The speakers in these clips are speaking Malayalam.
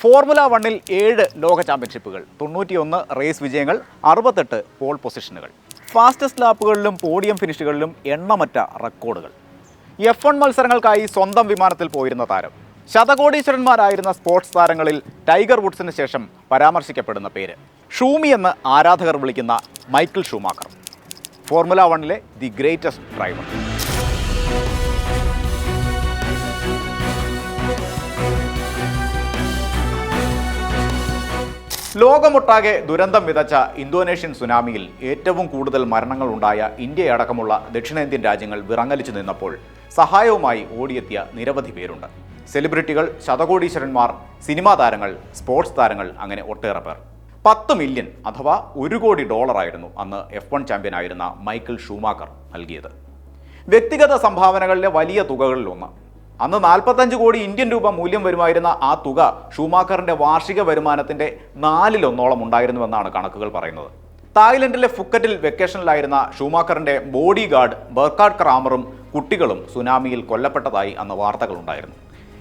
ഫോർമുല വണ്ണിൽ ഏഴ് ലോക ചാമ്പ്യൻഷിപ്പുകൾ തൊണ്ണൂറ്റിയൊന്ന് റേസ് വിജയങ്ങൾ അറുപത്തെട്ട് പോൾ പൊസിഷനുകൾ. ഫാസ്റ്റസ്റ്റ് ലാപ്പുകളിലും പോഡിയം ഫിനിഷുകളിലും എണ്ണമറ്റ റെക്കോർഡുകൾ. എഫ് വൺ മത്സരങ്ങൾക്കായി സ്വന്തം വിമാനത്തിൽ പോയിരുന്ന താരം. ശതകോടീശ്വരന്മാരായിരുന്ന സ്പോർട്സ് താരങ്ങളിൽ ടൈഗർ വുഡ്സിന് ശേഷം പരാമർശിക്കപ്പെടുന്ന പേര്. ഷൂമി എന്ന് ആരാധകർ വിളിക്കുന്ന മൈക്കിൾ ഷൂമാക്കർ. ഫോർമുല വണ്ണിലെ ദി ഗ്രേറ്റസ്റ്റ് ഡ്രൈവർ. ലോകമൊട്ടാകെ ദുരന്തം വിതച്ച ഇന്തോനേഷ്യൻ സുനാമിയിൽ ഏറ്റവും കൂടുതൽ മരണങ്ങൾ ഉണ്ടായ ഇന്ത്യയടക്കമുള്ള ദക്ഷിണേന്ത്യൻ രാജ്യങ്ങൾ വിറങ്ങലിച്ചു നിന്നപ്പോൾ സഹായവുമായി ഓടിയെത്തിയ നിരവധി പേരുണ്ട്. സെലിബ്രിറ്റികൾ ശതകോടീശ്വരന്മാർ സിനിമാ താരങ്ങൾ സ്പോർട്സ് താരങ്ങൾ അങ്ങനെ ഒട്ടേറെ പേർ. പത്ത് മില്യൺ അഥവാ ഒരു കോടി ഡോളറായിരുന്നു അന്ന് എഫ് വൺ ചാമ്പ്യനായിരുന്ന മൈക്കിൾ ഷൂമാക്കർ നൽകിയത്. വ്യക്തിഗത സംഭാവനകളിലെ വലിയ തുകകളിലൊന്ന് അന്ന് നാൽപ്പത്തഞ്ച് കോടി ഇന്ത്യൻ രൂപ മൂല്യം വരുമായിരുന്ന ആ തുക ഷൂമാക്കറിന്റെ വാർഷിക വരുമാനത്തിന്റെ നാലിലൊന്നോളം ഉണ്ടായിരുന്നുവെന്നാണ് കണക്കുകൾ പറയുന്നത്. തായ്ലൻഡിലെ ഫുക്കറ്റിൽ വെക്കേഷനിലായിരുന്ന ഷൂമാക്കറിന്റെ ബോഡി ഗാർഡ് ബർക്കാഡ് ക്രാമറും കുട്ടികളും സുനാമിയിൽ കൊല്ലപ്പെട്ടതായി അന്ന് വാർത്തകളുണ്ടായിരുന്നു.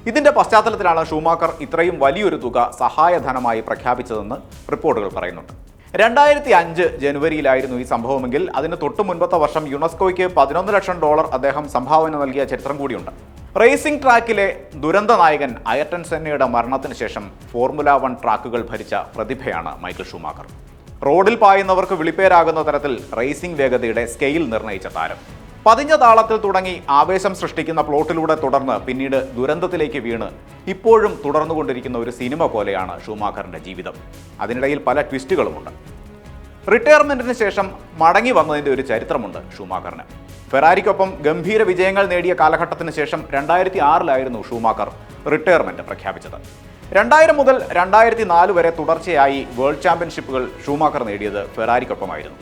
ഇതിന്റെ പശ്ചാത്തലത്തിലാണ് ഷൂമാക്കർ ഇത്രയും വലിയൊരു തുക സഹായധനമായി പ്രഖ്യാപിച്ചതെന്ന് റിപ്പോർട്ടുകൾ പറയുന്നുണ്ട്. രണ്ടായിരത്തി അഞ്ച് ജനുവരിയിലായിരുന്നു ഈ സംഭവമെങ്കിൽ അതിന് തൊട്ടു മുൻപത്തെ വർഷം യുനെസ്കോയ്ക്ക് പതിനൊന്ന് ലക്ഷം ഡോളർ അദ്ദേഹം സംഭാവന നൽകിയ ചരിത്രം കൂടിയുണ്ട്. റേസിംഗ് ട്രാക്കിലെ ദുരന്ത നായകൻ അയർട്ടൻ സെന്നയുടെ മരണത്തിന് ശേഷം ഫോർമുല വൺ ട്രാക്കുകൾ ഭരിച്ച പ്രതിഭയാണ് മൈക്കിൾ ഷൂമാക്കർ. റോഡിൽ പായുന്നവർക്ക് വിളിപ്പേരാകുന്ന തരത്തിൽ റേസിംഗ് വേഗതയുടെ സ്കെയിൽ നിർണയിച്ച താരം. പതിഞ്ഞ താളത്തിൽ തുടങ്ങി ആവേശം സൃഷ്ടിക്കുന്ന പ്ലോട്ടിലൂടെ തുടർന്ന് പിന്നീട് ദുരന്തത്തിലേക്ക് വീണ് ഇപ്പോഴും തുടർന്നുകൊണ്ടിരിക്കുന്ന ഒരു സിനിമ പോലെയാണ് ഷൂമാക്കറിന്റെ ജീവിതം. അതിനിടയിൽ പല ട്വിസ്റ്റുകളുമുണ്ട്. റിട്ടയർമെന്റിന് ശേഷം മടങ്ങി വന്നതിന്റെ ഒരു ചരിത്രമുണ്ട് ഷൂമാക്കറിന്. ഫെറാരിക്കൊപ്പം ഗംഭീര വിജയങ്ങൾ നേടിയ കാലഘട്ടത്തിന് ശേഷം രണ്ടായിരത്തി ആറിലായിരുന്നു ഷൂമാക്കർ റിട്ടയർമെന്റ് പ്രഖ്യാപിച്ചത്. രണ്ടായിരം മുതൽ രണ്ടായിരത്തി നാല് വരെ തുടർച്ചയായി വേൾഡ് ചാമ്പ്യൻഷിപ്പുകൾ ഷൂമാക്കർ നേടിയത് ഫെറാരിക്കൊപ്പമായിരുന്നു.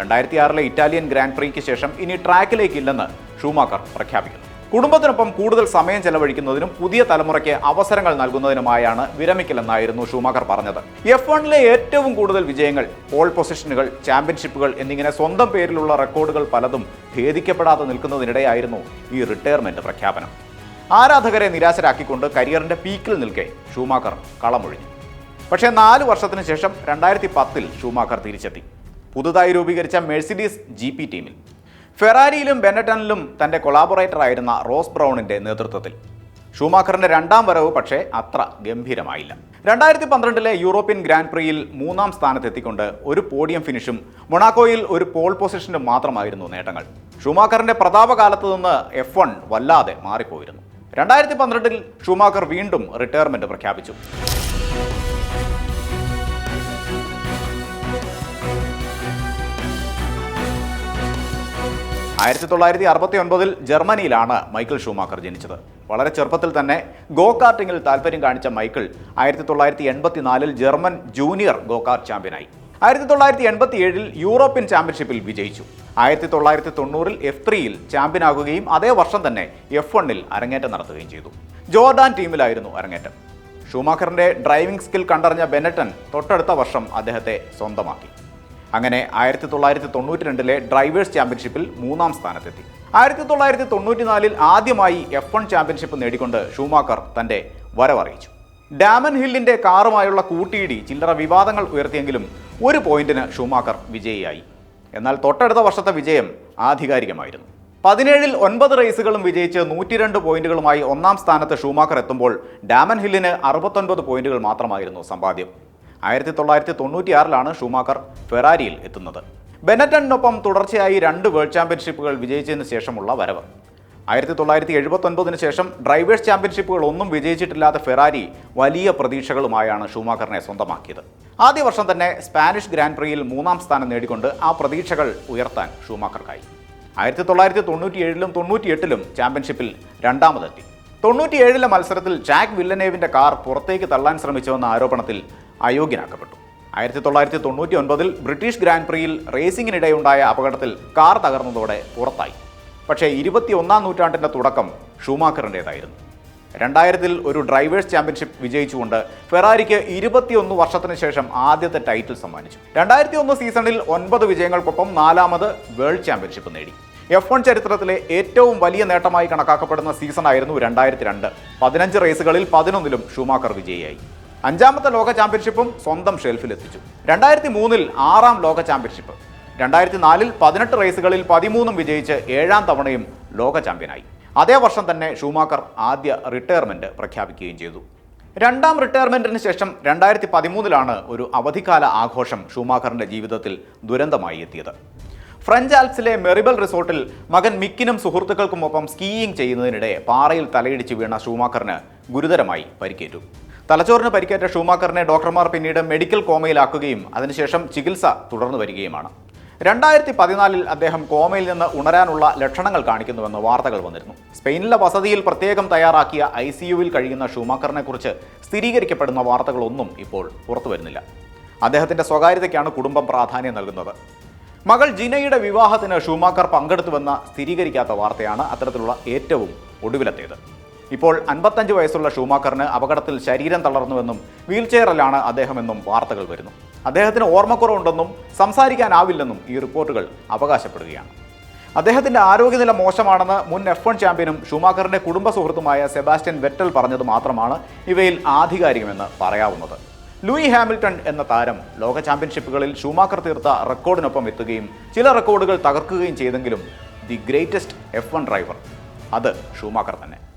രണ്ടായിരത്തി ആറിലെ ഇറ്റാലിയൻ ഗ്രാൻഡ് പ്രീക്ക് ശേഷം ഇനി ട്രാക്കിലേക്കില്ലെന്ന് ഷൂമാക്കർ പ്രഖ്യാപിക്കുന്നു. കുടുംബത്തിനൊപ്പം കൂടുതൽ സമയം ചെലവഴിക്കുന്നതിനും പുതിയ തലമുറയ്ക്ക് അവസരങ്ങൾ നൽകുന്നതിനുമായാണ് വിരമിക്കലെന്നായിരുന്നു ഷൂമാക്കർ പറഞ്ഞത്. എഫ് വണ്ണിലെ ഏറ്റവും കൂടുതൽ വിജയങ്ങൾ പോൾ പൊസിഷനുകൾ ചാമ്പ്യൻഷിപ്പുകൾ എന്നിങ്ങനെ സ്വന്തം പേരിലുള്ള റെക്കോർഡുകൾ പലതും ഭേദിക്കപ്പെടാതെ നിൽക്കുന്നതിനിടെയായിരുന്നു ഈ റിട്ടയർമെന്റ് പ്രഖ്യാപനം. ആരാധകരെ നിരാശരാക്കിക്കൊണ്ട് കരിയറിന്റെ പീക്കിൽ നിൽക്കെ ഷൂമാക്കർ കളമൊഴിഞ്ഞു. പക്ഷേ നാല് വർഷത്തിന് ശേഷം രണ്ടായിരത്തി പത്തിൽ ഷൂമാക്കർ തിരിച്ചെത്തി. പുതുതായി രൂപീകരിച്ച മെഴ്സിഡീസ് ജി ടീമിൽ ഫെറാരിയിലും ബെനറ്റണിലും തന്റെ കൊളാബറേറ്റർ ആയിരുന്ന റോസ് ബ്രൗണിന്റെ നേതൃത്വത്തിൽ. ഷൂമാക്കറിന്റെ രണ്ടാം വരവ് പക്ഷേ അത്ര ഗംഭീരമായില്ല. രണ്ടായിരത്തി പന്ത്രണ്ടിലെ യൂറോപ്യൻ ഗ്രാൻഡ് പ്രിയിൽ മൂന്നാം സ്ഥാനത്തെത്തിക്കൊണ്ട് ഒരു പോഡിയം ഫിനിഷും മൊണാക്കോയിൽ ഒരു പോൾ പൊസിഷനും മാത്രമായിരുന്നു നേട്ടങ്ങൾ. ഷൂമാക്കറിന്റെ പ്രതാപകാലത്ത് നിന്ന് എഫ് വൺ വല്ലാതെ മാറിപ്പോയിരുന്നു. രണ്ടായിരത്തി പന്ത്രണ്ടിൽ ഷൂമാക്കർ വീണ്ടും റിട്ടയർമെന്റ് പ്രഖ്യാപിച്ചു. ആയിരത്തി തൊള്ളായിരത്തി അറുപത്തി ഒൻപതിൽ ജർമ്മനിയിലാണ് മൈക്കിൾ ഷൂമാക്കർ ജനിച്ചത്. വളരെ ചെറുപ്പത്തിൽ തന്നെ ഗോ കാർട്ടിങ്ങിൽ താല്പര്യം കാണിച്ച മൈക്കിൾ ആയിരത്തി തൊള്ളായിരത്തി എൺപത്തിനാലിൽ ജർമ്മൻ ജൂനിയർ ഗോ കാർട്ട് ചാമ്പ്യനായി. ആയിരത്തി തൊള്ളായിരത്തി എൺപത്തി ഏഴിൽ യൂറോപ്യൻ ചാമ്പ്യൻഷിപ്പിൽ വിജയിച്ചു. ആയിരത്തി തൊള്ളായിരത്തി തൊണ്ണൂറിൽ എഫ് ത്രീയിൽ ചാമ്പ്യനാകുകയും അതേ വർഷം തന്നെ എഫ് വണ്ണിൽ അരങ്ങേറ്റം നടത്തുകയും ചെയ്തു. ജോർഡാൻ ടീമിലായിരുന്നു അരങ്ങേറ്റം. ഷൂമാക്കറിന്റെ ഡ്രൈവിംഗ് സ്കിൽ കണ്ടറിഞ്ഞ ബെനറ്റൺ തൊട്ടടുത്ത വർഷം അദ്ദേഹത്തെ സ്വന്തമാക്കി. അങ്ങനെ ആയിരത്തി തൊള്ളായിരത്തി തൊണ്ണൂറ്റി രണ്ടിലെ ഡ്രൈവേഴ്സ് ചാമ്പ്യൻഷിപ്പിൽ മൂന്നാം സ്ഥാനത്തെത്തി. ആയിരത്തി തൊള്ളായിരത്തി തൊണ്ണൂറ്റിനാലിൽ ആദ്യമായി എഫ് വൺ ചാമ്പ്യൻഷിപ്പ് നേടിക്കൊണ്ട് ഷൂമാക്കർ തന്റെ വരവറിയിച്ചു. ഡാമൻ ഹില്ലിന്റെ കാറുമായുള്ള കൂട്ടിയിടി ചില്ലറ വിവാദങ്ങൾ ഉയർത്തിയെങ്കിലും ഒരു പോയിന്റിന് ഷൂമാക്കർ വിജയിയായി. എന്നാൽ തൊട്ടടുത്ത വർഷത്തെ വിജയം ആധികാരികമായിരുന്നു. പതിനേഴിൽ ഒൻപത് റേസുകളും വിജയിച്ച് നൂറ്റിരണ്ട് പോയിന്റുകളുമായി ഒന്നാം സ്ഥാനത്ത് ഷൂമാക്കർ എത്തുമ്പോൾ ഡാമൻ ഹില്ലിന് അറുപത്തൊൻപത് പോയിന്റുകൾ മാത്രമായിരുന്നു സമ്പാദ്യം. ആയിരത്തി തൊള്ളായിരത്തി തൊണ്ണൂറ്റിയാറിലാണ് ഷൂമാക്കർ ഫെറാരിയിൽ എത്തുന്നത്. ബെനറ്റണിനൊപ്പം തുടർച്ചയായി രണ്ട് വേൾഡ് ചാമ്പ്യൻഷിപ്പുകൾ വിജയിച്ചതിന് ശേഷമുള്ള വരവ്. ആയിരത്തി തൊള്ളായിരത്തി എഴുപത്തൊൻപതിന് ശേഷം ഡ്രൈവേഴ്സ് ചാമ്പ്യൻഷിപ്പുകൾ ഒന്നും വിജയിച്ചിട്ടില്ലാത്ത ഫെറാരി വലിയ പ്രതീക്ഷകളുമായാണ് ഷൂമാക്കറിനെ സ്വന്തമാക്കിയത്. ആദ്യ വർഷം തന്നെ സ്പാനിഷ് ഗ്രാൻഡ് പ്രിയിൽ മൂന്നാം സ്ഥാനം നേടിക്കൊണ്ട് ആ പ്രതീക്ഷകൾ ഉയർത്താൻ ഷൂമാക്കർക്കായി. ആയിരത്തി തൊള്ളായിരത്തി തൊണ്ണൂറ്റിയേഴിലും തൊണ്ണൂറ്റിയെട്ടിലും ചാമ്പ്യൻഷിപ്പിൽ രണ്ടാമതെത്തി. തൊണ്ണൂറ്റിയേഴിലെ മത്സരത്തിൽ ജാക്ക് വില്ലനേവിന്റെ കാർ പുറത്തേക്ക് തള്ളാൻ ശ്രമിച്ചുവെന്ന ആരോപണത്തിൽ അയോഗ്യനാക്കപ്പെട്ടു. ആയിരത്തി തൊള്ളായിരത്തി തൊണ്ണൂറ്റി ഒൻപതിൽ ബ്രിട്ടീഷ് ഗ്രാൻഡ് പ്രിയിൽ റേസിംഗിനിടെയുണ്ടായ അപകടത്തിൽ കാർ തകർന്നതോടെ പുറത്തായി. പക്ഷേ ഇരുപത്തിയൊന്നാം നൂറ്റാണ്ടിന്റെ തുടക്കം ഷൂമാക്കറിന്റെതായിരുന്നു രണ്ടായിരത്തിൽ ഒരു ഡ്രൈവേഴ്സ് ചാമ്പ്യൻഷിപ്പ് വിജയിച്ചുകൊണ്ട് ഫെറാരിക്ക് ഇരുപത്തിയൊന്ന് വർഷത്തിന് ശേഷം ആദ്യത്തെ ടൈറ്റിൽ സമ്മാനിച്ചു. രണ്ടായിരത്തി ഒന്ന് സീസണിൽ ഒൻപത് വിജയങ്ങൾക്കൊപ്പം നാലാമത് വേൾഡ് ചാമ്പ്യൻഷിപ്പ് നേടി. എഫ് വൺ ചരിത്രത്തിലെ ഏറ്റവും വലിയ നേട്ടമായി കണക്കാക്കപ്പെടുന്ന സീസണായിരുന്നു രണ്ടായിരത്തി രണ്ട് പതിനഞ്ച് റേസുകളിൽ പതിനൊന്നിലും ഷൂമാക്കർ വിജയിയായി. അഞ്ചാമത്തെ ലോക ചാമ്പ്യൻഷിപ്പും സ്വന്തം ഷെൽഫിലെത്തിച്ചു. രണ്ടായിരത്തി മൂന്നിൽ ആറാം ലോക ചാമ്പ്യൻഷിപ്പ്. രണ്ടായിരത്തി നാലിൽ പതിനെട്ട് റേസുകളിൽ പതിമൂന്നും വിജയിച്ച് ഏഴാം തവണയും ലോക ചാമ്പ്യനായി. അതേ വർഷം തന്നെ ഷൂമാക്കർ ആദ്യ റിട്ടയർമെന്റ് പ്രഖ്യാപിക്കുകയും ചെയ്തു. രണ്ടാം റിട്ടയർമെന്റിന് ശേഷം രണ്ടായിരത്തി പതിമൂന്നിലാണ് ഒരു അവധിക്കാല ആഘോഷം ഷൂമാക്കറിന്റെ ജീവിതത്തിൽ ദുരന്തമായി എത്തിയത്. ഫ്രഞ്ച് ആൽപ്സിലെ മെറിബൽ റിസോർട്ടിൽ മകൻ മിക്കിനും സുഹൃത്തുക്കൾക്കുമൊപ്പം സ്കീയിങ് ചെയ്യുന്നതിനിടെ പാറയിൽ തലയിടിച്ച് വീണ ഷൂമാക്കറിന് ഗുരുതരമായി പരിക്കേറ്റു. തലച്ചോറിന് പരിക്കേറ്റ ഷൂമാക്കറിനെ ഡോക്ടർമാർ പിന്നീട് മെഡിക്കൽ കോമയിലാക്കുകയും അതിനുശേഷം ചികിത്സ തുടർന്നു വരികയുമാണ്. രണ്ടായിരത്തി പതിനാലിൽ അദ്ദേഹം കോമയിൽ നിന്ന് ഉണരാനുള്ള ലക്ഷണങ്ങൾ കാണിക്കുന്നുവെന്ന് വാർത്തകൾ വന്നിരുന്നു. സ്പെയിനിലെ വസതിയിൽ പ്രത്യേകം തയ്യാറാക്കിയ ഐ സി യുവിൽ കഴിയുന്ന ഷൂമാക്കറിനെക്കുറിച്ച് സ്ഥിരീകരിക്കപ്പെടുന്ന വാർത്തകളൊന്നും ഇപ്പോൾ പുറത്തു വരുന്നില്ല അദ്ദേഹത്തിന്റെ സ്വകാര്യതയ്ക്കാണ് കുടുംബം പ്രാധാന്യം നൽകുന്നത്. മകൾ ജിനയുടെ വിവാഹത്തിന് ഷൂമാക്കർ പങ്കെടുത്തുവെന്ന സ്ഥിരീകരിക്കാത്ത വാർത്തയാണ് അത്തരത്തിലുള്ള ഏറ്റവും ഒടുവിലത്തേത്. ഇപ്പോൾ അൻപത്തഞ്ച് വയസ്സുള്ള ഷൂമാക്കറിന് അപകടത്തിൽ ശരീരം തളർന്നുവെന്നും വീൽചെയറിലാണ് അദ്ദേഹമെന്നും വാർത്തകൾ വരുന്നു. അദ്ദേഹത്തിന് ഓർമ്മക്കുറവുണ്ടെന്നും സംസാരിക്കാനാവില്ലെന്നും ഈ റിപ്പോർട്ടുകൾ അവകാശപ്പെടുകയാണ്. അദ്ദേഹത്തിന്റെ ആരോഗ്യനില മോശമാണെന്ന് മുൻ എഫ് വൺ ചാമ്പ്യനും ഷൂമാക്കറിന്റെ കുടുംബ സുഹൃത്തുമായ സെബാസ്റ്റ്യൻ വെറ്റൽ പറഞ്ഞത് മാത്രമാണ് ഇവയിൽ ആധികാരികമെന്ന് പറയാവുന്നത്. ലൂയി ഹാമിൽട്ടൺ എന്ന താരം ലോക ചാമ്പ്യൻഷിപ്പുകളിൽ ഷൂമാക്കർ തീർത്ത റെക്കോർഡിനൊപ്പം എത്തുകയും ചില റെക്കോർഡുകൾ തകർക്കുകയും ചെയ്തെങ്കിലും the greatest F one driver. അത് ഷൂമാക്കർ തന്നെ.